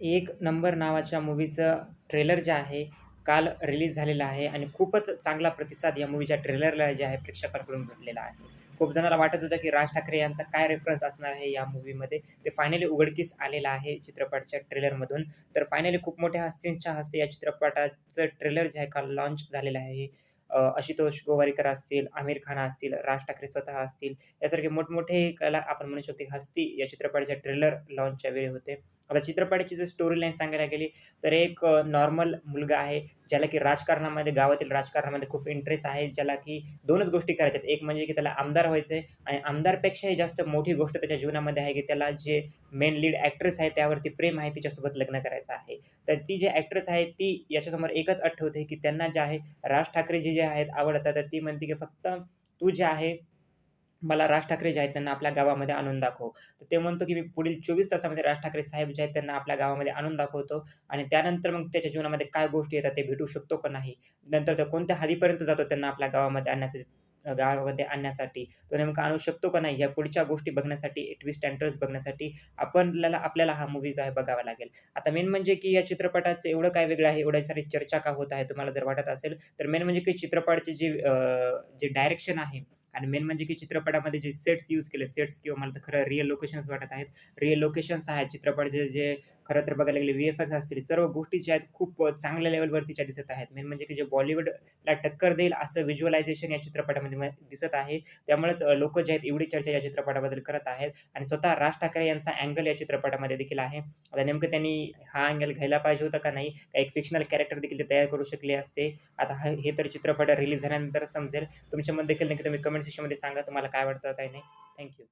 एक नंबर नावाच्या मूव्हीचं ट्रेलर जे आहे, काल रिलीज झालेलं आहे आणि खूपच चांगला प्रतिसाद या मूव्हीच्या ट्रेलरला जे आहे प्रेक्षकांकडून भेटलेला आहे. खूप जणांना वाटत होतं, की राज ठाकरे यांचा काय रेफरन्स असणार आहे या मूव्हीमध्ये. ते फायनली उघडकीस आलेलं आहे चित्रपटाच्या ट्रेलरमधून. तर फायनली खूप मोठ्या हस्तींच्या हस्ते या चित्रपटाचं ट्रेलर जे आहे काल लॉन्च झालेलं आहे. आशुतोष गोवारीकर असतील, आमिर खान असतील, राज ठाकरे स्वतः असतील, यासारखे मोठमोठे कला आपण म्हणू शकतो, हस्ती या चित्रपटाच्या ट्रेलर लॉन्चच्या वेळी होते. आता चित्रपटाची जर स्टोरी लाईन सांगायला गेली, तर एक नॉर्मल मुलगा आहे, ज्याला की राजकारणामध्ये गावातील राजकारणामध्ये खूप इंटरेस्ट आहे. ज्याला की दोनच गोष्टी करायच्या आहेत. एक म्हणजे की त्याला आमदार व्हायचं आहे आणि आमदारपेक्षाही जास्त मोठी गोष्ट त्याच्या जीवनामध्ये आहे, की त्याला जे मेन लीड ॲक्ट्रेस आहे त्यावरती प्रेम आहे, तिच्यासोबत लग्न करायचं आहे. तर ती जी ॲक्ट्रेस आहे ती याच्यासमोर एकच अट ठेवते, की त्यांना जे आहे राज ठाकरे जे आहेत आवडतात. तर ती म्हणते, की फक्त तू जे आहे मला राज ठाकरे जे आहेत त्यांना आपल्या गावामध्ये आणून दाखव. तर ते म्हणतो, की मी पुढील 24 तासामध्ये राज ठाकरे साहेब जे आहेत त्यांना आपल्या गावामध्ये आणून दाखवतो आणि त्यानंतर मग त्याच्या जीवनामध्ये काय गोष्टी येतात ते भेटू शकतो का नाही. नंतर तो कोणत्या हदीपर्यंत जातो त्यांना आपल्या गावामध्ये आणण्यासाठी गावामध्ये आणण्यासाठी. तो नेमका आणू शकतो का नाही, या पुढच्या गोष्टी बघण्यासाठी, ट्विस्ट एंड बघण्यासाठी आपल्याला आपल्याला हा मूवी जो आहे बघावा लागेल. आता मेन म्हणजे की या चित्रपटाचं एवढं काय वेगळं आहे, एवढ्या सारी चर्चा का होत आहे तुम्हाला जर वाटत असेल, तर मेन म्हणजे की चित्रपटाचे जी जे डायरेक्शन आहे आणि मेन म्हणजे की चित्रपटामध्ये जे सेट्स यूज केले, सेट्स किंवा मला तर खरं रिअल लोकेशन्स वाटत आहेत. रिअल लोकेशन्स आहेत चित्रपटाचे जे खरं तर बघायला गेले व्ही-एफ-एक्स असतील, सर्व गोष्टी ज्या आहेत खूप चांगल्या लेव्हलवरतीच्या दिसत आहेत. मेन म्हणजे की जे बॉलिवूडला टक्कर देईल असं व्हिज्युअलायझेशन या चित्रपटामध्ये दिसत आहे. त्यामुळेच लोक जे आहेत एवढी चर्चा या चित्रपटाबद्दल करत आहेत आणि स्वतः राज ठाकरे यांचा अँगल या चित्रपटामध्ये देखील आहे. आता नेमकं त्यांनी हा अँगल घ्यायला पाहिजे होता का नाही? का एक फिक्शनल कॅरेक्टर देखील ते तयार करू शकले असते. आता हे तर चित्रपट रिलीज झाल्यानंतर समजेल. तुमच्या मत देखील नक्की तुम्ही कमेंट सेक्शनमध्ये सांगा तुम्हाला काय वाटतं, काय नाही. थँक्यू